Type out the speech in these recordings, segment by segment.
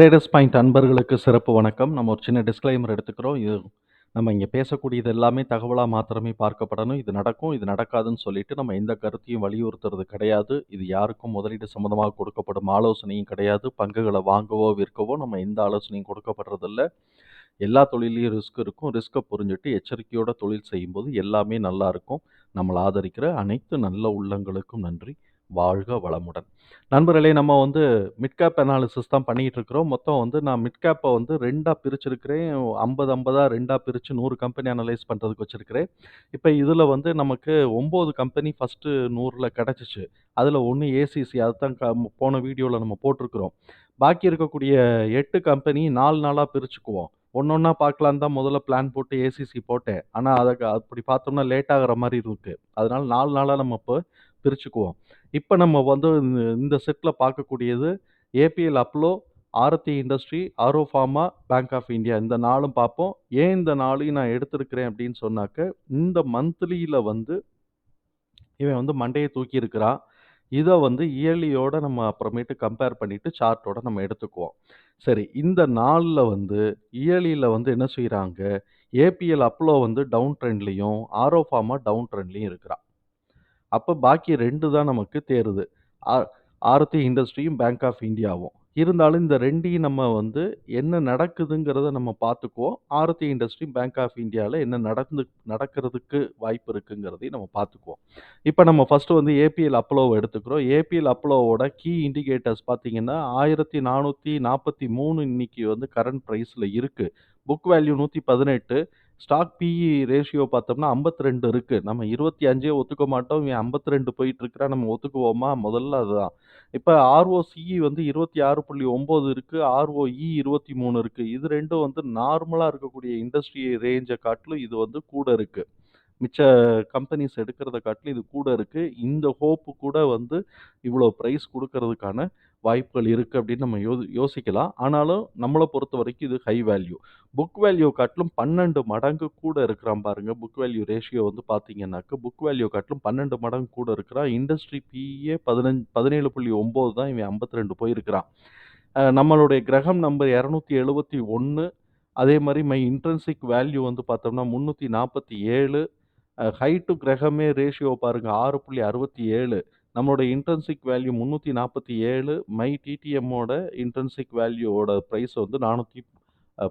Traders point அன்பர்களுக்கு சிறப்பு வணக்கம். நம்ம ஒரு சின்ன டிஸ்க்ளைமர் எடுத்துக்கிறோம். இது நம்ம இங்கே பேசக்கூடியது எல்லாமே தகவலாக மாத்திரமே பார்க்கப்படணும். இது நடக்கும், இது நடக்காதுன்னு சொல்லிட்டு நம்ம எந்த கருத்தையும் வலியுறுத்துறது கிடையாது. இது யாருக்கும் முதலீடு சம்மந்தமாக கொடுக்கப்படும் ஆலோசனையும் கிடையாது. பங்குகளை வாங்கவோ, விற்கவோ நம்ம எந்த ஆலோசனையும் கொடுக்கப்படுறதில்ல. எல்லா தொழிலையும் ரிஸ்க் இருக்கும். ரிஸ்க்கை புரிஞ்சுட்டு எச்சரிக்கையோட தொழில் செய்யும்போது எல்லாமே நல்லா இருக்கும். நம்மளை ஆதரிக்கிற அனைத்து நல்ல உள்ளங்களுக்கும் நன்றி. வாழ்க வளமுடன். நண்பர்களே நம்ம வந்து மிட்கேப் அனாலிசிஸ் தான் பண்ணிகிட்டு இருக்கிறோம். மொத்தம் வந்து நான் மிட்கேப்பை வந்து ரெண்டாக பிரிச்சிருக்கிறேன். ஐம்பது ஐம்பதாக ரெண்டாக பிரித்து நூறு கம்பெனி அனலைஸ் பண்ணுறதுக்கு வச்சுருக்கிறேன் இப்போ இதில் வந்து நமக்கு ஒம்பது கம்பெனி ஃபஸ்ட்டு நூறில் கிடச்சிச்சு அதில் ஒன்று ஏசிசி அதுதான் க போன வீடியோவில் நம்ம போட்டிருக்கிறோம். பாக்கி இருக்கக்கூடிய எட்டு கம்பெனி நாலு நாளாக பிரிச்சுக்குவோம். ஒன்று ஒன்றா பார்க்கலான்னு தான் முதல்ல பிளான் போட்டு ஏசிசி போட்டேன். ஆனால் அதை அப்படி பார்த்தோம்னா லேட் ஆகிற மாதிரி இருக்குது அதனால் நாலு நாளாக நம்ம இப்போ பிரிச்சுக்குவோம். இப்போ நம்ம வந்து இந்த இந்த பார்க்கக்கூடியது APL Apollo, Aarti industry, Auro pharma, Bank of India இந்த நாளும் பார்ப்போம். ஏன் இந்த நாளையும் நான் எடுத்திருக்கிறேன் அப்படின்னு சொன்னாக்க, இந்த மந்த்லியில் வந்து இவன் வந்து மண்டையை தூக்கி இருக்கிறான். வந்து இயர்லியோட நம்ம அப்புறமேட்டு கம்பேர் பண்ணிட்டு சார்ட்டோட நம்ம எடுத்துக்குவோம். சரி இந்த நாளில் வந்து இயர்லியில் வந்து என்ன செய்கிறாங்க ஏபிஎல் அப்ளோ வந்து டவுன் ட்ரெண்ட்லேயும் ஆரோ ஃபார்மா டவுன் ட்ரெண்ட்லேயும் இருக்கிறான். அப்போ பாக்கி 2 தான் நமக்கு தேறுது. ஆ ஆரத்தி இண்டஸ்ட்ரியும், பேங்க் ஆஃப் இந்தியாவும். இருந்தாலும் இந்த 2யும் நம்ம வந்து என்ன நடக்குதுங்கிறத நம்ம பார்த்துக்குவோம். ஆரத்தி இண்டஸ்ட்ரி, பேங்க் ஆஃப் இந்தியால என்ன நடந்து நடக்கிறதுக்கு வாய்ப்பு இருக்குங்கிறதையும் நம்ம பார்த்துக்குவோம். இப்ப நம்ம ஃபர்ஸ்ட்டு வந்து ஏபிஎல் அப்ளோவ எடுத்துக்கிறோம். ஏபிஎல் அப்ளோவோட கீ இண்டிகேட்டர்ஸ் பார்த்தீங்கன்னா, 1443 இன்னைக்கு வந்து கரண்ட் பிரைஸ்ல இருக்கு. Book value 118 stock PE ratio பார்த்தோம்னா ஐம்பத்து ரெண்டு இருக்குது நம்ம 25 ஒத்துக்க மாட்டோம். இவன் 52 போயிட்டு இருக்கிறான். நம்ம ஒத்துக்குவோமா? முதல்ல அதுதான். இப்போ ஆர்ஓசிஇ வந்து இருபத்தி ஆறு புள்ளி ஒம்பது இருக்குது ஆர்ஓஇ இருபத்தி மூணு இருக்குது இது ரெண்டும் வந்து நார்மலாக இருக்கக்கூடிய இண்டஸ்ட்ரி ரேஞ்சை காட்டிலும் இது வந்து கூட இருக்குது மிச்ச கம்பெனிஸ் எடுக்கிறத காட்டிலும் இது கூட இருக்குது இந்த ஹோப்பு கூட வந்து இவ்வளோ ப்ரைஸ் கொடுக்கறதுக்கான வாய்ப்புகள் இருக்குது அப்படின்னு நம்ம யோ யோசிக்கலாம். ஆனாலும் நம்மளை பொறுத்த வரைக்கும் இது ஹை வேல்யூ. புக் வேல்யூ காட்டிலும் 12 மடங்கு கூட இருக்கிறான் பாருங்கள் புக் வேல்யூ ரேஷியோ வந்து பார்த்தீங்கன்னாக்க, புக் வேல்யூ காட்டிலும் 12 மடங்கு கூட இருக்கிறான். இண்டஸ்ட்ரி பிஏ பதினஞ்சு பதினேழு புள்ளி ஒம்பது தான். இவன் 52 போயிருக்கிறான். நம்மளுடைய கிரகம் நம்பர் 271 அதே மாதிரி மை இன்ட்ரன்சிக் வேல்யூ வந்து பார்த்தோம்னா முந்நூற்றி நாற்பத்தி ஏழு ஹை டு கிரகமே ரேஷியோ பாருங்கள் ஆறு புள்ளி அறுபத்தி ஏழு. நம்மளோட இன்ட்ரின்சிக் வேல்யூ 347 மை டிடிஎம்மோட இன்ட்ரின்சிக் வேல்யூவோட ப்ரைஸ் வந்து நானூற்றி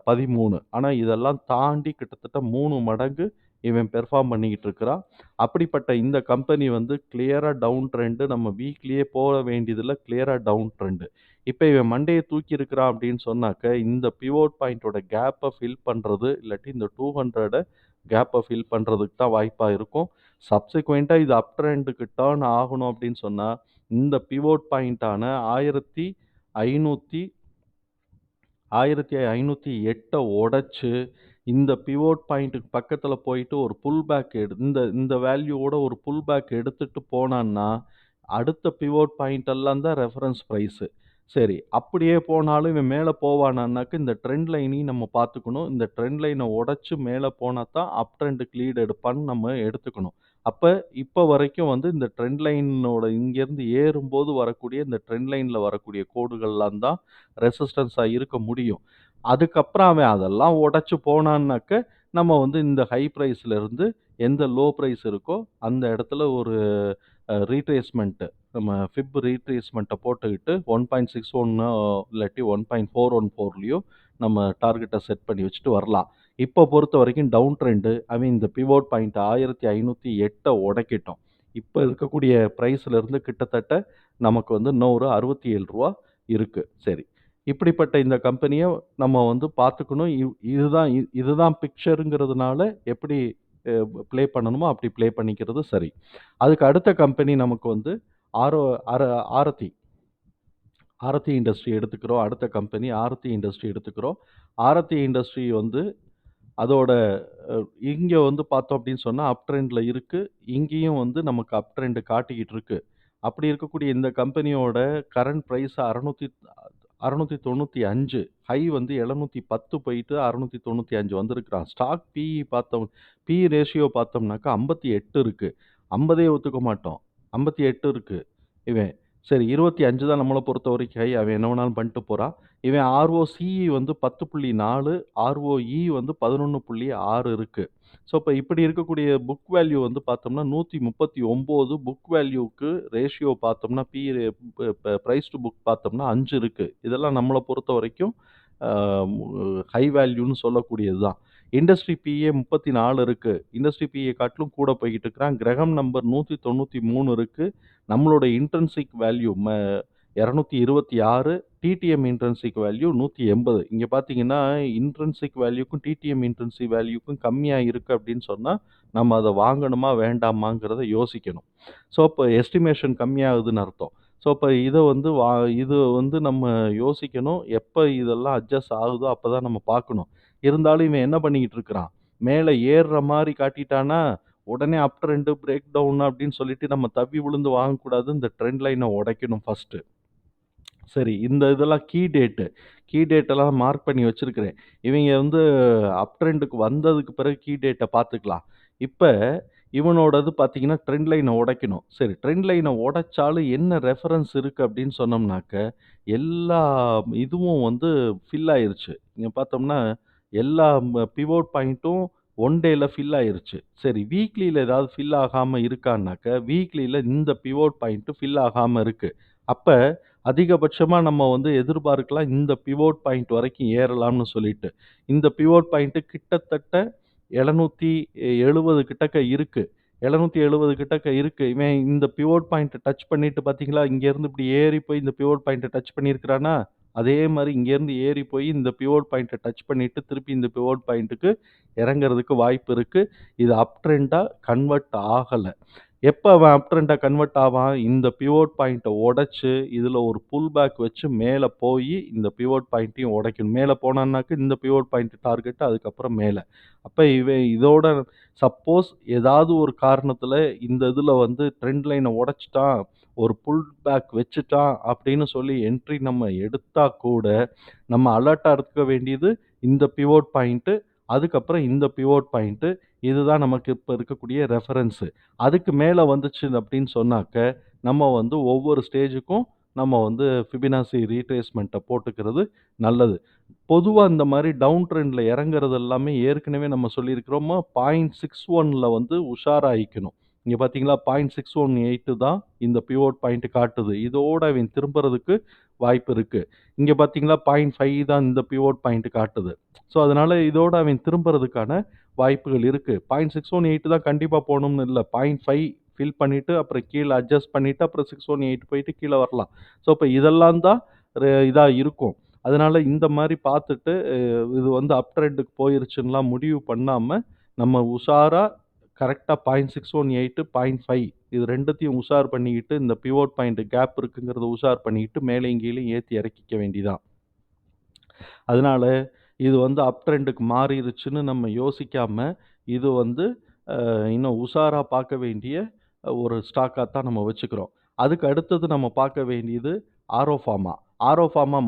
பதிமூணு. ஆனால் இதெல்லாம் தாண்டி கிட்டத்தட்ட மூணு மடங்கு இவன் பெர்ஃபார்ம் பண்ணிக்கிட்டு இருக்கிறான். அப்படிப்பட்ட இந்த கம்பெனி வந்து கிளியராக டவுன் ட்ரெண்டு நம்ம வீக்லியே போக வேண்டியதில் கிளியராக டவுன் ட்ரெண்டு இப்போ இவன் மண்டையை தூக்கி இருக்கிறான் அப்படின்னு சொன்னாக்க, இந்த பிவோட் பாயிண்ட்டோட கேப்பை ஃபில் பண்ணுறது இல்லாட்டி இந்த 200 கேப்பை ஃபில் பண்ணுறதுக்கு தான் வாய்ப்பாக இருக்கும். சப்சிக்வெண்ட்டாக இது அப் ட்ரெண்டுக்கு டேர்ன் ஆகணும் அப்படின்னு சொன்னால் இந்த பிவோட் பாயிண்டான 1500 1508 உடைச்சு, இந்த பிவோட் பாயிண்ட்டுக்கு பக்கத்தில் போயிட்டு ஒரு புல் பேக் எடு இந்த இந்த வேல்யூவோட ஒரு புல் பேக் எடுத்துகிட்டு போனான்னா, அடுத்த பிவோட் பாயிண்ட் எல்லாம் தான் ரெஃபரன்ஸ் ப்ரைஸு சரி அப்படியே போனாலும் இவன் மேல போவானான்னாக்க, இந்த ட்ரெண்ட் லைனையும் நம்ம பார்த்துக்கணும். இந்த ட்ரெண்ட் லைன உடைச்சு மேல போனா தான் அப் ட்ரெண்டுக்கு லீட் எடுப்பான்னு நம்ம எடுத்துக்கணும். அப்ப இப்ப வரைக்கும் வந்து இந்த ட்ரெண்ட் லைனோட இங்கேருந்து ஏறும்போது வரக்கூடிய இந்த ட்ரெண்ட் லைன்ல வரக்கூடிய கோடுகள்லாம் தான் ரெசிஸ்டன்ஸா இருக்க முடியும். அதுக்கப்புறம் அவன் அதெல்லாம் உடைச்சு போனான்னாக்க, நம்ம வந்து இந்த ஹை ப்ரைஸ்லேருந்து எந்த லோ ப்ரைஸ் இருக்கோ, அந்த இடத்துல ஒரு ரீட்ரேஸ்மெண்ட்டு நம்ம ஃபிப் ரீட்ரேஸ்மெண்ட்டை போட்டுக்கிட்டு 1.61 இல்லாட்டி 1.414லயோ நம்ம டார்கெட்டை செட் பண்ணி வச்சுட்டு வரலாம். இப்போ பொறுத்த வரைக்கும் டவுன் ட்ரெண்டு ஐ மீன் இந்த பிவோட் பாயிண்ட் 1508 உடைக்கட்டும். இப்ப இருக்கக்கூடிய ப்ரைஸ்லேருந்து கிட்டத்தட்ட நமக்கு வந்து இன்னும் ஒரு ரூ. 67 இருக்கு. சரி. இப்படிப்பட்ட இந்த கம்பெனியை நம்ம வந்து பார்த்துக்கணும். இவ் இதுதான் இதுதான் பிக்சருங்கிறதுனால எப்படி ப்ளே பண்ணணுமோ அப்படி ப்ளே பண்ணிக்கிறது சரி. அதுக்கு அடுத்த கம்பெனி நமக்கு வந்து ஆரோ ஆர ஆரத்தி. ஆரத்தி இண்டஸ்ட்ரி எடுத்துக்கிறோம். அடுத்த கம்பெனி ஆரத்தி இண்டஸ்ட்ரி எடுத்துக்கிறோம். ஆரத்தி இண்டஸ்ட்ரி வந்து அதோட இங்கே வந்து பார்த்தோம் அப்படின்னு சொன்னால் அப் ட்ரெண்டில் இருக்குது இங்கேயும் வந்து நமக்கு அப் ட்ரெண்டு காட்டிக்கிட்டு இருக்குது அப்படி இருக்கக்கூடிய இந்த கம்பெனியோட கரண்ட் ப்ரைஸ் அறநூற்றி அறநூற்றி தொண்ணூற்றி அஞ்சு. ஹை வந்து எழுநூற்றி பத்து போயிட்டு அறநூற்றி தொண்ணூற்றி அஞ்சு வந்திருக்கிறான். ஸ்டாக் பிஇ பார்த்தோம் பி ரேஷியோ பார்த்தோம்னாக்கா ஐம்பத்தி எட்டு இருக்குது ஐம்பதே ஒத்துக்க மாட்டோம். ஐம்பத்தி எட்டு இருக்குது இவன் சரி இருபத்தி அஞ்சு தான் நம்மளை பொறுத்த வரைக்கும் ஹை அவன் என்ன வேணாலும் பண்ணிட்டு போகிறான் இவன் ஆர்ஓசிஇ வந்து பத்து புள்ளி நாலு ஆர்ஓஇ வந்து பதினொன்று புள்ளி ஆறு இருக்குது ஸோ, இப்போ இப்படி இருக்கக்கூடிய புக் வேல்யூ வந்து பார்த்தோம்னா 139 புக் வேல்யூக்கு ரேஷியோ பார்த்தோம்னா, பி ப்ரைஸ் டு புக் பார்த்தோம்னா அஞ்சு இருக்குது இதெல்லாம் நம்மளை பொறுத்த வரைக்கும் ஹை வேல்யூன்னு சொல்லக்கூடியது தான். இண்டஸ்ட்ரி பிஏ முப்பத்தி நாலு இருக்குது இண்டஸ்ட்ரி பிஏ காட்டிலும் கூட போய்கிட்டு இருக்கிறான். கிரகம் நம்பர் நூற்றி தொண்ணூற்றி மூணு இருக்குது நம்மளோட இன்ட்ரின்சிக் வேல்யூ ம 226 டிடிஎம் இன்ட்ரன்சிக் வேல்யூ நூற்றி எண்பது இங்கே பார்த்தீங்கன்னா, இன்ட்ரன்சிக் வேல்யூக்கும், டிடிஎம் இன்ட்ரன்சிக் வேல்யூக்கும் கம்மியாக இருக்குது அப்படின்னு சொன்னால் நம்ம அதை வாங்கணுமா, வேண்டாமாங்கிறத யோசிக்கணும். ஸோ, இப்போ எஸ்டிமேஷன் கம்மியாகுதுன்னு அர்த்தம். ஸோ, இப்போ இதை வந்து வா இது வந்து நம்ம யோசிக்கணும். எப்போ இதெல்லாம் அட்ஜஸ்ட் ஆகுதோ அப்போ தான் நம்ம பார்க்கணும். இருந்தாலும் இவன் என்ன பண்ணிக்கிட்டு இருக்கிறான், மேலே ஏறுற மாதிரி காட்டிட்டானா உடனே அப் ட்ரெண்ட், பிரேக் டவுன் அப்படின்னு சொல்லிட்டு நம்ம தவி விழுந்து வாங்கக்கூடாது. இந்த ட்ரெண்ட் லைனை உடைக்கணும் ஃபஸ்ட்டு சரி, இந்த இதெல்லாம் கீ டேட்டு. கீ டேட்டெல்லாம் மார்க் பண்ணி வச்சிருக்கிறேன். இவைங்க வந்து அப் ட்ரெண்டுக்கு வந்ததுக்கு பிறகு கீ டேட்ட பார்த்துக்கலாம். இப்ப இவனோடது பார்த்தீங்கன்னா, ட்ரெண்ட் லைன உடைக்கணும். சரி, ட்ரெண்ட் லைன உடைச்சாலும் என்ன ரெஃபரன்ஸ் இருக்கு அப்படின்னு சொன்னோம்னாக்க, எல்லா இதுவும் வந்து ஃபில் ஆயிருச்சு. இங்க பார்த்தோம்னா, எல்லா ம பிவோட் பாயிண்ட்டும் ஒன் டேல ஃபில் ஆயிருச்சு. சரி, வீக்லில ஏதாவது ஃபில் ஆகாம இருக்கான்னாக்க, வீக்லில இந்த பிவோட் பாயிண்ட் ஃபில் ஆகாம இருக்கு. அப்ப அதிகபட்சமாக நம்ம வந்து எதிர்பார்க்கலாம் இந்த பிவோட் பாயிண்ட் வரைக்கும் ஏறலாம்னு சொல்லிட்டு. இந்த பிவோட் பாயிண்ட்டு கிட்டத்தட்ட 770 கிட்டக்க இருக்குது எழுநூற்றி எழுபது கிட்டக்க இருக்குது இவன் இந்த பிவோட் பாயிண்ட்டை டச் பண்ணிட்டு பார்த்தீங்களா, இங்கேருந்து இப்படி ஏறி போய் இந்த பிவோட் பாயிண்ட்டை டச் பண்ணியிருக்கிறானா, அதே மாதிரி இங்கேருந்து ஏறி போய் இந்த பிவோட் பாயிண்ட்டை டச் பண்ணிவிட்டு திருப்பி இந்த பிவோட் பாயிண்ட்டுக்கு இறங்குறதுக்கு வாய்ப்பு இருக்குது இது அப் கன்வெர்ட் ஆகலை. எப்போ அவன் அப் கன்வெர்ட் ஆவான், இந்த பிவோட் பாயிண்ட்டை உடைச்சு, இதில் ஒரு புல் பேக் வச்சு மேலே போய் இந்த பிவோட் பாயிண்ட்டையும் உடைக்கணும். மேலே போனான்னாக்க இந்த பிவோட் பாயிண்ட் டார்கெட் அதுக்கப்புறம் மேலே அப்போ இவன் இதோட சப்போஸ் ஏதாவது ஒரு காரணத்தில் இந்த இதில் வந்து ட்ரெண்ட் லைனை உடைச்சிட்டான் ஒரு புல் பேக் வச்சுட்டான் அப்படின்னு சொல்லி என்ட்ரி நம்ம எடுத்தால் கூட, நம்ம அலர்ட்டாக இருக்க வேண்டியது இந்த பிவோட் பாயிண்ட்டு அதுக்கப்புறம் இந்த பிவோட் பாயிண்ட்டு இதுதான் நமக்கு இப்போ இருக்கக்கூடிய ரெஃபரன்ஸு அதுக்கு மேலே வந்துச்சு அப்படின்னு சொன்னாக்க, நம்ம வந்து ஒவ்வொரு ஸ்டேஜுக்கும் நம்ம வந்து ஃபிபினாசி ரீட்ரேஸ்மெண்ட்டை போட்டுக்கிறது நல்லது. பொதுவாக இந்த மாதிரி டவுன் ட்ரெண்டில் இறங்குறது எல்லாமே ஏற்கனவே நம்ம சொல்லியிருக்கிறோமா, 0.61ல வந்து உஷாராயிக்கணும். இங்கே பார்த்தீங்களா 0.618 தான் இந்த பிவோட் பாயிண்ட் காட்டுது. இதோட அவன் திரும்புறதுக்கு வாய்ப்பு இருக்குது இங்கே பார்த்தீங்களா 0.5 தான் இந்த பிவோட் பாயிண்ட் காட்டுது. ஸோ, அதனால் இதோட அவன் திரும்புறதுக்கான வாய்ப்புகள் இருக்குது பாயிண்ட் சிக்ஸ் ஒன் எயிட் தான் கண்டிப்பாக போகணும்னு இல்லை பாயிண்ட் ஃபைவ் ஃபில் பண்ணிவிட்டு அப்புறம் கீழே அட்ஜஸ்ட் பண்ணிவிட்டு அப்புறம் 618 போயிட்டு கீழே வரலாம். ஸோ, இப்போ இதெல்லாம் தான் இதாக இருக்கும். அதனால் இந்த மாதிரி பார்த்துட்டு, இது வந்து அப் ட்ரெண்டுக்கு போயிருச்சுன்னெலாம் முடிவு பண்ணாமல் நம்ம உஷாராக கரெக்டாக point six one eight point five இது ரெண்டத்தையும் உஷார் பண்ணிக்கிட்டு, இந்த பிவோட் பாயிண்ட் கேப் இருக்குங்கிறத உஷார் பண்ணிக்கிட்டு, மேலயும் கீழயும் ஏற்றி இறக்கிக்க வேண்டிதான் அதனால இது வந்து அப் ட்ரெண்டுக்கு மாறிருச்சுன்னு நம்ம யோசிக்காமல் இது வந்து இன்னும் உஷாராக பார்க்க வேண்டிய ஒரு ஸ்டாக்காக தான் நம்ம வச்சுக்கிறோம். அதுக்கு அடுத்தது நம்ம பார்க்க வேண்டியது ஆரோ ஃபார்மா.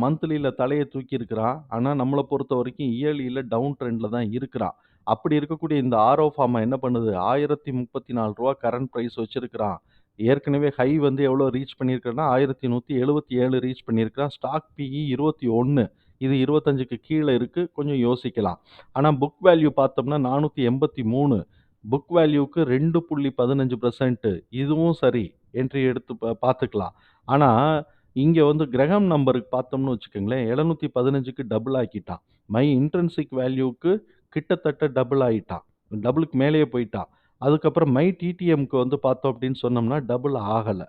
மந்த்லியில் தலையை தூக்கியிருக்கிறான் ஆனால் நம்மளை பொறுத்த வரைக்கும் பொறுத்தவரைக்கும் டவுன் ட்ரெண்டில் தான் இருக்கிறான். அப்படி இருக்கக்கூடிய இந்த ஆர்ஓ ஃபார்மா என்ன பண்ணுது, ஆயிரத்தி முப்பத்தி நாலு ரூபா கரண்ட் ப்ரைஸ் வச்சிருக்கிறான். ஏற்கனவே ஹை வந்து எவ்வளோ ரீச் பண்ணியிருக்கேன்னா ஆயிரத்தி நூற்றி எழுபத்தி ஏழு ரீச் பண்ணியிருக்கிறான். Stock PE 21. இது இருபத்தஞ்சுக்கு கீழே இருக்குது கொஞ்சம் யோசிக்கலாம். ஆனால் புக் வேல்யூ பார்த்தோம்னா 483. புக் வேல்யூக்கு 2.15% இதுவும் சரி. என்ட்ரி எடுத்து பார்த்துக்கலாம். ஆனால் இங்கே வந்து கிரகம் நம்பருக்கு பார்த்தோம்னு வச்சுக்கோங்களேன், 715க்கு டபுள் ஆக்கிட்டான். மை இன்ட்ரென்சிக் வேல்யூக்கு கிட்டத்தட்ட டபுள் ஆகிட்டான் டபுளுக்கு மேலேயே போயிட்டான். அதுக்கப்புறம் மை டிடிஎம்க்கு வந்து பார்த்தோம் அப்படின்னு சொன்னோம்னா, டபுள் ஆகலை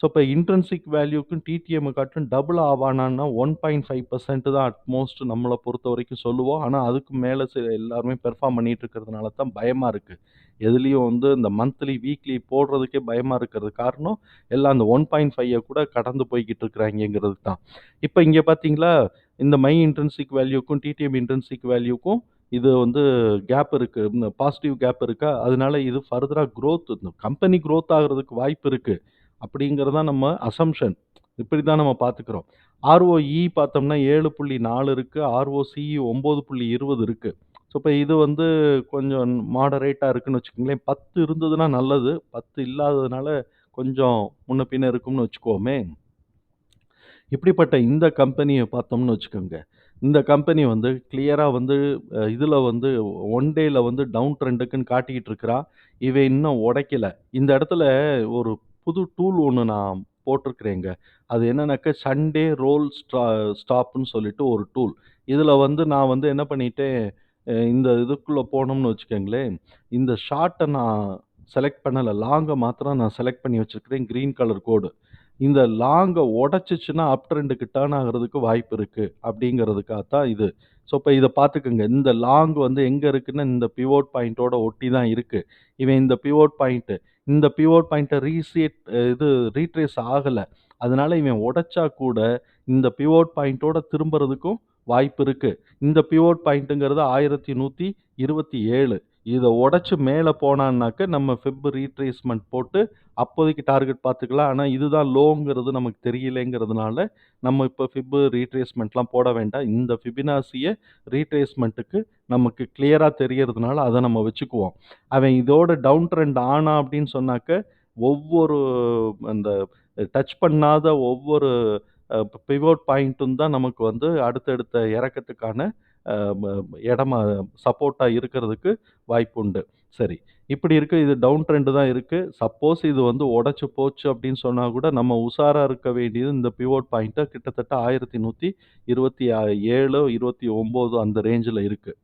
ஸோ, இப்போ இன்ட்ரென்சிக் வேல்யூக்கும் டிடிஎம் காட்டும் டபுள் ஆவானான்னா 1.5% தான் அட்மோஸ்ட் நம்மளை பொறுத்த வரைக்கும் சொல்லுவோம். ஆனால் அதுக்கு மேலே சில எல்லாருமே பெர்ஃபார்ம் பண்ணிட்டு இருக்கிறதுனால தான் பயமாக இருக்குது எதுலேயும் வந்து இந்த மந்த்லி, வீக்லி போடுறதுக்கே பயமாக இருக்கிறது காரணம், எல்லாம் அந்த 1.5 கூட கடந்து போய்கிட்டு இருக்கிறாங்கிறது தான். இப்போ இங்கே பார்த்தீங்களா, இந்த மை இன்ட்ரென்சிக் வேல்யூக்கும், டிடிஎம் இன்ட்ரென்சிக் வேல்யூக்கும் இது வந்து கேப் இருக்குது பாசிட்டிவ் கேப் இருக்கா, அதனால இது ஃபர்தராக க்ரோத் கம்பெனி க்ரோத் ஆகிறதுக்கு வாய்ப்பு இருக்குது அப்படிங்கிறது தான் நம்ம அசம்ஷன் இப்படி தான் நம்ம பார்த்துக்கிறோம். ஆர்ஓஇ பார்த்தோம்னா ஏழு புள்ளி நாலு இருக்குது ஆர்ஓசிஇ ஒம்பது புள்ளி இருபது இருக்குது ஸோ, இப்போ இது வந்து கொஞ்சம் மாடரேட்டாக இருக்குதுன்னு வச்சுக்கோங்களேன். 10 இருந்ததுன்னா நல்லது. 10 இல்லாததுனால கொஞ்சம் முன்ன பின்ன இருக்கும்னு வச்சுக்கோமே இப்படிப்பட்ட இந்த கம்பெனியை பார்த்தோம்னு வச்சுக்கோங்க. இந்த கம்பெனி வந்து கிளியரா வந்து அ இதுல வந்து ஒன் டேல வந்து டவுன் ட்ரெண்டுக்குன்னு காட்டிக்கிட்டு இருக்கிறா. இவன் இன்னும் உடைக்கல. இந்த இடத்துல ஒரு புது டூல் ஒண்ணு நான் போட்டிருக்கிறேங்க. அது என்னன்னாக்க சண்டே ரோல் ஸ்டா ஸ்டாப்ன்னு சொல்லிட்டு ஒரு டூல். இதுல வந்து நான் வந்து என்ன பண்ணிட்டேன், அ இந்த இதுக்குள்ள போனோம்னு வச்சுக்கோங்களேன், இந்த ஷார்ட்ட நான் செலக்ட் பண்ணல. லாங்க மாத்திரம் நான் செலக்ட் பண்ணி வச்சிருக்கிறேன். கிரீன் கலர் கோடு. இந்த லாங்கை உடைச்சுச்சுன்னா அப் ட்ரெண்டுக்கு டர்ன் ஆகிறதுக்கு வாய்ப்பு இருக்குது அப்படிங்கிறதுக்காக தான் இது. ஸோ, இப்போ இதை பார்த்துக்கோங்க. இந்த லாங் வந்து எங்கே இருக்குன்னா, இந்த பிவோட் பாயிண்ட்டோட ஒட்டி தான் இருக்குது இவன் இந்த பிவோட் பாயிண்ட்டு இந்த பிவோட் பாயிண்ட்டை ரீசேட் இது ரீட்ரேஸ் ஆகலை. அதனால இவன் உடைச்சா கூட இந்த பிவோட் பாயிண்ட்டோட திரும்புறதுக்கும் வாய்ப்பு இருக்குது இந்த பிவோட் பாயிண்ட்ங்கிறது 1127 இதை உடச்சி மேலே போனான்னாக்க நம்ம ஃபெப் ரீட்ரேஸ்மெண்ட் போட்டு அப்போதைக்கு டார்கெட் பார்த்துக்கலாம். ஆனால் இதுதான் லோங்கிறது நமக்கு தெரியலைங்கிறதுனால, நம்ம இப்போ ஃபிப் ரீட்ரேஸ்மெண்ட்லாம் போட வேண்டாம். இந்த ஃபிபினாசியை ரீட்ரேஸ்மெண்ட்டுக்கு நமக்கு கிளியராக தெரியறதுனால அதை நம்ம வச்சுக்குவோம். அவன் இதோட டவுன் ட்ரெண்ட் ஆனா அப்படின்னு சொன்னாக்க, ஒவ்வொரு அந்த டச் பண்ணாத ஒவ்வொரு பிவோட் பாயிண்ட்டும் தான் நமக்கு வந்து அடுத்தடுத்த இறக்கத்துக்கான இடமா சப்போர்ட்டாக இருக்கிறதுக்கு வாய்ப்புண்டு. சரி. இப்படி இருக்குது இது டவுன் ட்ரெண்டு தான் இருக்குது சப்போஸ் இது வந்து உடச்சி போச்சு அப்படின்னு சொன்னால் கூட நம்ம உஷாராக இருக்க வேண்டியது இந்த பிவோட் பாயிண்ட்டை கிட்டத்தட்ட 1127 29 அந்த ரேஞ்சில் இருக்குது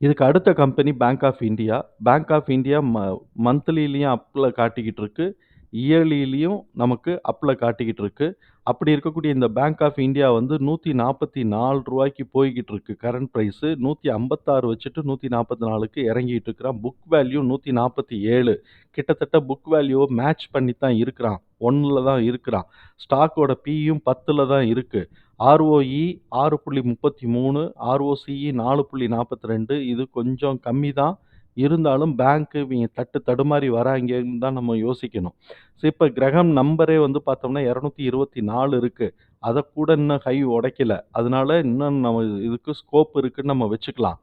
இதுக்கு அடுத்த company Bank of India. Bank of India ம மந்த்லிலையும் அப்ல காட்டிக்கிட்டு இருக்கு. இயர்லிலையும் நமக்கு அப்பில் காட்டிக்கிட்டு இருக்கு. அப்படி இருக்கக்கூடிய இந்த பேங்க் ஆஃப் இந்தியா வந்து ரூ. 144க்கு போய்க்கிட்டு இருக்கு. கரண்ட் பிரைஸ் 156 வச்சுட்டு 144க்கு இறங்கிட்டு இருக்கிறான். புக் வேல்யூ 147 கிட்டத்தட்ட புக் வேல்யூவை மேட்ச் பண்ணி தான் இருக்கிறான். 1ல தான் இருக்கிறான். ஸ்டாக்கோட பியும் 10ல தான் இருக்கு. ஆர்ஓஇ 6.33 ஆர்ஓசிஇ 4.42 இது கொஞ்சம் கம்மி தான். இருந்தாலும் பேங்க்கு இவங்க தட்டு தடுமாறி வராங்கன்னு தான் நம்ம யோசிக்கணும். ஸோ, இப்போ கிரகம் நம்பரே வந்து பார்த்தோம்னா இரநூத்தி இருபத்தி நாலு இருக்குது அதை கூட இன்னும் ஹை உடைக்கல. அதனால இன்னும் நம்ம இதுக்கு ஸ்கோப் இருக்குன்னு நம்ம வச்சுக்கலாம்.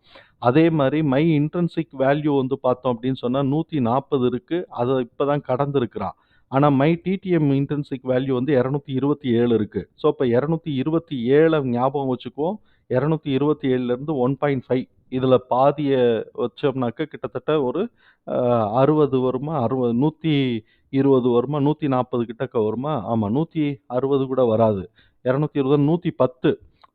அதே மாதிரி மை இன்ட்ரின்சிக் வேல்யூ வந்து பார்த்தோம் அப்படின்னு சொன்னால் நூற்றி நாற்பது இருக்குது அதை இப்போ தான் கடந்திருக்கிறான். ஆனால் மை டிடிஎம் இன்டென்சிக் வேல்யூ வந்து இரநூத்தி இருபத்தி ஏழு இருக்குது ஸோ, இப்போ இரநூத்தி இருபத்தி ஏழை ஞாபகம் வச்சுக்குவோம். இரநூத்தி இருபத்தி ஏழுலேருந்து ஒன் பாயிண்ட் ஃபைவ் இதில் பாதியை வச்சோம்னாக்க கிட்டத்தட்ட ஒரு அறுபது வருமா அறுபது நூற்றி இருபது வருமா நூற்றி நாற்பது கிட்டக்க வருமா? ஆமாம் நூற்றி அறுபது கூட வராது. இரநூத்தி இருபது நூற்றி பத்து.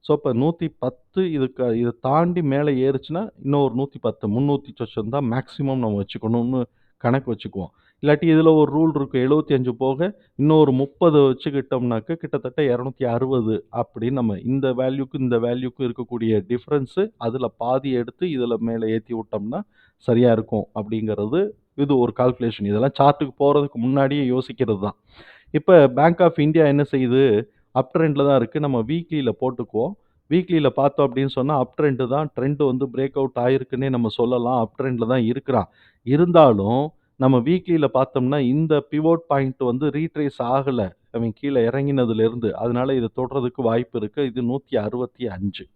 ஸோ இப்போ நூற்றி பத்து இதுக்கு இதை தாண்டி மேலே ஏறுச்சுன்னா இன்னும் ஒரு நூற்றி பத்து முந்நூற்றி சொச்சம் தான் மேக்ஸிமம் நம்ம வச்சுக்கணும்னு கணக்கு வச்சுக்குவோம். இல்லாட்டி இதில் ஒரு ரூல் இருக்கும் எழுபத்தி அஞ்சு போக இன்னொரு முப்பது வச்சுக்கிட்டோம்னாக்க கிட்டத்தட்ட 260 அப்படின்னு நம்ம இந்த வேல்யூக்கும் இந்த வேல்யூக்கும் இருக்கக்கூடிய டிஃப்ரென்ஸு அதில் பாதி எடுத்து இதில் மேலே ஏற்றி விட்டோம்னா சரியாக இருக்கும் அப்படிங்கிறது இது ஒரு கால்குலேஷன். இதெல்லாம் சார்ட்டுக்கு போகிறதுக்கு முன்னாடியே யோசிக்கிறது தான். இப்போ பேங்க் ஆஃப் இந்தியா என்ன செய்யுது? அப் ட்ரெண்டில் தான் இருக்குது நம்ம வீக்லியில் போட்டுக்குவோம். வீக்லியில் பார்த்தோம் அப்படின்னு சொன்னால் அப் ட்ரெண்டு தான். ட்ரெண்டு வந்து பிரேக் அவுட் ஆகிருக்குன்னே நம்ம சொல்லலாம். அப் ட்ரெண்டில் தான் இருக்கிறான். இருந்தாலும் நம்ம வீக்லியில் பார்த்தோம்னா இந்த பிவோட் பாயிண்ட் வந்து ரீட்ரேஸ் ஆகலை அவன் கீழே இறங்கினதுலேருந்து அதனால இதை தொடுறதுக்கு வாய்ப்பு இருக்கு. இது 165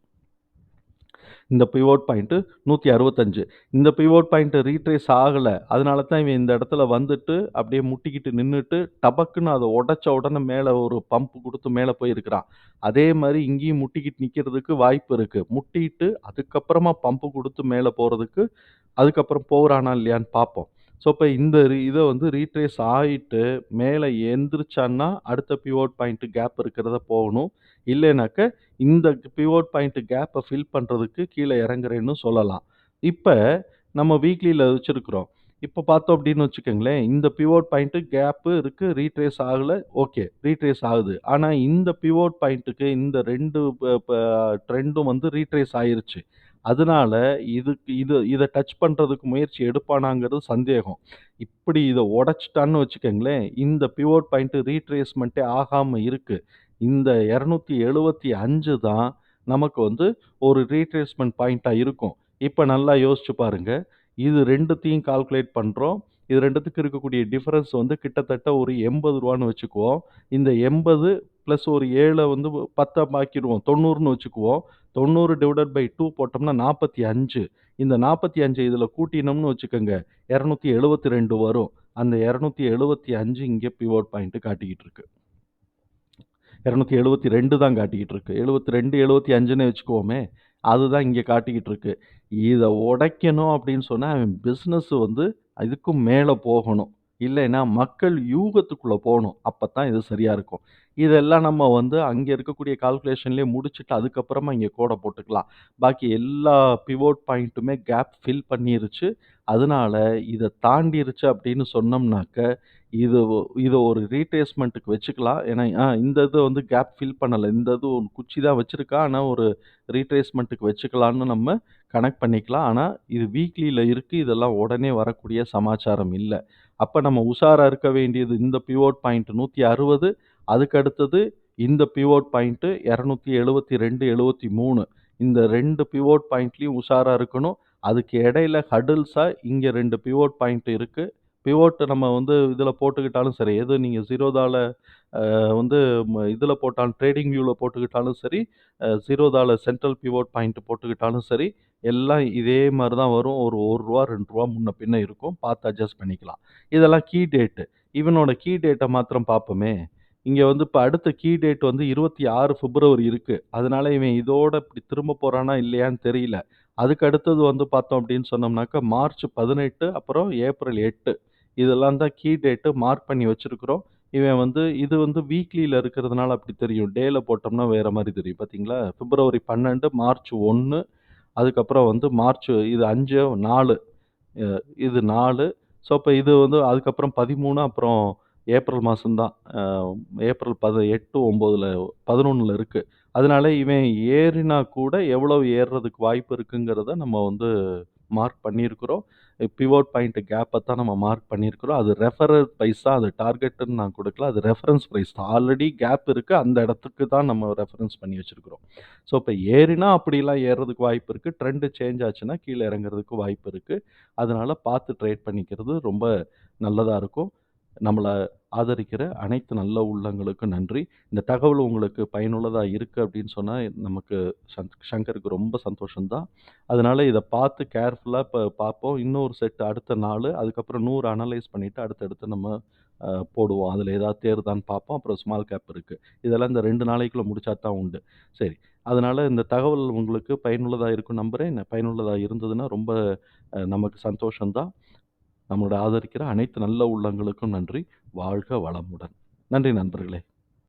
இந்த பிவோட் பாயிண்ட்டு நூற்றி அறுபத்தஞ்சு இந்த பிவோட் பாயிண்ட்டு ரீட்ரேஸ் ஆகலை அதனால தான் இவன் இந்த இடத்துல வந்துட்டு அப்படியே முட்டிக்கிட்டு நின்றுட்டு டபக்குன்னு அதை உடச்ச உடனே மேலே ஒரு பம்ப் கொடுத்து மேலே போயிருக்கிறான். அதே மாதிரி இங்கேயும் முட்டிக்கிட்டு நிற்கிறதுக்கு வாய்ப்பு இருக்குது முட்டிட்டு அதுக்கப்புறமா பம்ப்பு கொடுத்து மேலே போகிறதுக்கு அதுக்கப்புறம் போகிறானா இல்லையான்னு பார்ப்போம். ஸோ, இப்போ இந்த இதை வந்து ரீட்ரேஸ் ஆகிட்டு மேலே எந்திரிச்சான்னா அடுத்த பிவோட் பாயிண்ட்டு கேப் இருக்கிறத போகணும். இல்லைனாக்க இந்த பிவோட் பாயிண்ட்டு கேப்பை ஃபில் பண்ணுறதுக்கு கீழே இறங்குறேன்னு சொல்லலாம். இப்போ நம்ம வீக்லியில் வச்சிருக்கிறோம். இப்போ பார்த்தோம் அப்படின்னு வச்சுக்கோங்களேன், இந்த பிவோட் பாயிண்ட்டு கேப்பு இருக்குது ரீட்ரேஸ் ஆகலை ஓகே. ரீட்ரேஸ் ஆகுது. ஆனால் இந்த பிவோட் பாயிண்ட்டுக்கு இந்த ரெண்டு ப ப ட்ரெண்டும் வந்து ரீட்ரேஸ் ஆயிருச்சு. அதனால இதுக்கு இது இதை டச் பண்ணுறதுக்கு முயற்சி எடுப்பானாங்கிறது சந்தேகம். இப்படி இதை உடச்சிட்டான்னு வச்சுக்கோங்களேன், இந்த பிவோட் பாயிண்ட்டு ரீட்ரேஸ்மெண்ட்டே ஆகாம இருக்குது இந்த 275 தான் நமக்கு வந்து ஒரு ரீட்ரேஸ்மெண்ட் பாயிண்ட்டாக இருக்கும். இப்போ நல்லா யோசிச்சு பாருங்கள் இது ரெண்டுத்தையும் கால்குலேட் பண்ணுறோம் இது ரெண்டுத்துக்கு இருக்கக்கூடிய டிஃப்ரென்ஸ் வந்து கிட்டத்தட்ட ஒரு எண்பது ரூபான்னு வச்சுக்குவோம். இந்த எண்பது ப்ளஸ் ஒரு ஏழை வந்து பத்தை பாக்கிடுவோம் தொண்ணூறுன்னு வச்சுக்குவோம். தொண்ணூறு டிவைடட் பை டூ போட்டோம்னா நாற்பத்தி அஞ்சு. இந்த நாற்பத்தி அஞ்சு இதில் கூட்டினோம்னு வச்சுக்கோங்க இரநூத்தி எழுபத்தி ரெண்டு வரும். அந்த இரநூத்தி எழுபத்தி அஞ்சு இங்கே பிவோட் பாயிண்ட்டு காட்டிக்கிட்டு இருக்கு. இரநூத்தி எழுபத்தி ரெண்டு தான் காட்டிக்கிட்டு இருக்கு. எழுபத்தி ரெண்டு எழுபத்தி அஞ்சுன்னு வச்சுக்கோமே அதுதான் இங்கே காட்டிக்கிட்டு இருக்கு. இதை உடைக்கணும் அப்படின்னு சொன்னால் அவன் பிஸ்னஸ் வந்து இதுக்கும் மேலே போகணும். இல்லைன்னா மக்கள் யூகத்துக்குள்ளே போகணும் அப்போ தான் இது சரியாக இருக்கும். இதெல்லாம் நம்ம வந்து அங்கே இருக்கக்கூடிய கால்குலேஷன்லேயே முடிச்சுட்டு, அதுக்கப்புறமா இங்கே கோடை போட்டுக்கலாம். பாக்கி எல்லா பிவோட் பாயிண்ட்டுமே கேப் ஃபில் பண்ணிருச்சு. அதனால இதை தாண்டிருச்சு அப்படின்னு சொன்னோம்னாக்க, இது ஒ ஒரு ரீட்ரேஸ்மெண்ட்டுக்கு வச்சுக்கலாம். ஏன்னா ஆ இந்த இது வந்து கேப் ஃபில் பண்ணல. இந்த இது ஒரு குச்சி தான் வச்சுருக்கா ஆனா ஒரு ரீட்ரேஸ்மெண்ட்டுக்கு வச்சுக்கலான்னு நம்ம கனெக்ட் பண்ணிக்கலாம். ஆனா இது வீக்லில இருக்கு. இதெல்லாம் உடனே வரக்கூடிய சமாச்சாரம் இல்ல. அப்ப நம்ம உஷாரா இருக்க வேண்டியது இந்த பிவோட் பாயிண்ட் 160 அதுக்கு அடுத்தது இந்த பிவோட் பாயிண்ட் 272, 73 இந்த 2 பிவோட் பாயிண்ட்லயும் உஷாரா இருக்கணும். அதுக்கு இடையில ஹர்டில்ஸா இங்க 2 பிவோட் பாயிண்ட் இருக்குது பிவோட் நம்ம வந்து இதில் போட்டுக்கிட்டாலும் சரி, எது நீங்கள் ஜீரோதால வந்து இதில் போட்டாலும் ட்ரேடிங் வியூவில் போட்டுக்கிட்டாலும் சரி, ஜீரோதால சென்ட்ரல் பிவோட் பாயிண்ட் போட்டுக்கிட்டாலும் சரி, எல்லாம் இதே மாதிரி தான் வரும். ஒரு ஒரு ரூபா ரெண்டு ரூபா முன்ன பின்ன இருக்கும். பார்த்து அட்ஜஸ்ட் பண்ணிக்கலாம். இதெல்லாம் கீ டேட்டு இவனோட கீ டேட்டை மாத்திரம் பார்ப்போமே. இங்கே வந்து இப்போ அடுத்த கீ டேட் வந்து 26 பிப்ரவரி இருக்குது அதனால இவன் இதோட இப்படி திரும்ப போகிறானா இல்லையான்னு தெரியல. அதுக்கு அடுத்தது வந்து பார்த்தோம் அப்படின்னு சொன்னோம்னாக்கா மார்ச் 18 அப்புறம் ஏப்ரல் எட்டு இதெல்லாம் தான் கீ டேட்டு மார்க் பண்ணி வச்சுருக்குறோம் இவன் வந்து இது வந்து வீக்லியில் இருக்கிறதுனால அப்படி தெரியும். டேல போட்டோம்னா வேறு மாதிரி தெரியும். பார்த்தீங்களா? பிப்ரவரி 12, மார்ச் ஒன்று அதுக்கப்புறம் வந்து மார்ச் இது அஞ்சு நாலு இது நாலு ஸோ, இப்போ இது வந்து அதுக்கப்புறம் 13 அப்புறம் ஏப்ரல் மாதம்தான் ஏப்ரல் பத எட்டு ஒம்போதில் பதினொன்றில் இருக்குது அதனால இவன் ஏறினா கூட எவ்வளவு ஏறுறதுக்கு வாய்ப்பு இருக்குங்கிறத நம்ம வந்து மார்க் பண்ணியிருக்கிறோம். பிவோட் பாயிண்ட் கேப்பை தான் நம்ம மார்க் பண்ணியிருக்கிறோம். அது ரெஃபரல் ப்ரைஸ் தான். அது டார்கெட்டுன்னு நான் கொடுக்கல அது ரெஃபரன்ஸ் ப்ரைஸ் தான். ஆல்ரெடி கேப் இருக்குது அந்த இடத்துக்கு தான் நம்ம ரெஃபரன்ஸ் பண்ணி வச்சிருக்கிறோம். ஸோ, இப்போ ஏறினா அப்படிலாம் ஏறுறதுக்கு வாய்ப்பு இருக்குது ட்ரெண்டு சேஞ்ச் ஆச்சுன்னா கீழே இறங்குறதுக்கு வாய்ப்பு இருக்குது அதனால் பார்த்து ட்ரேட் பண்ணிக்கிறது ரொம்ப நல்லதாக இருக்கும். நம்மளை ஆதரிக்கிற அனைத்து நல்ல உள்ளங்களுக்கும் நன்றி. இந்த தகவல் உங்களுக்கு பயனுள்ளதாக இருக்குது அப்படின்னு சொன்னால் நமக்கு சங்கருக்கு ரொம்ப சந்தோஷம் தான். அதனால பார்த்து கேர்ஃபுல்லாக இப்போ பார்ப்போம். இன்னொரு செட் அடுத்த நாள் அதுக்கப்புறம் நூறு அனலைஸ் பண்ணிவிட்டு அடுத்தடுத்து நம்ம போடுவோம். அதில் ஏதாவது தேர்தான்னு பார்ப்போம். அப்புறம் ஸ்மால் கேப் இருக்குது இதெல்லாம் இந்த ரெண்டு நாளைக்குள்ளே முடிச்சா தான் உண்டு. சரி. அதனால் இந்த தகவல் உங்களுக்கு பயனுள்ளதாக இருக்கும் நம்புறேன். பயனுள்ளதாக இருந்ததுன்னா ரொம்ப நமக்கு சந்தோஷம் தான். நம்மளோட ஆதரிக்கிற அனைத்து நல்ல உள்ளங்களுக்கும் நன்றி. வாழ்க வளமுடன். நன்றி நண்பர்களே.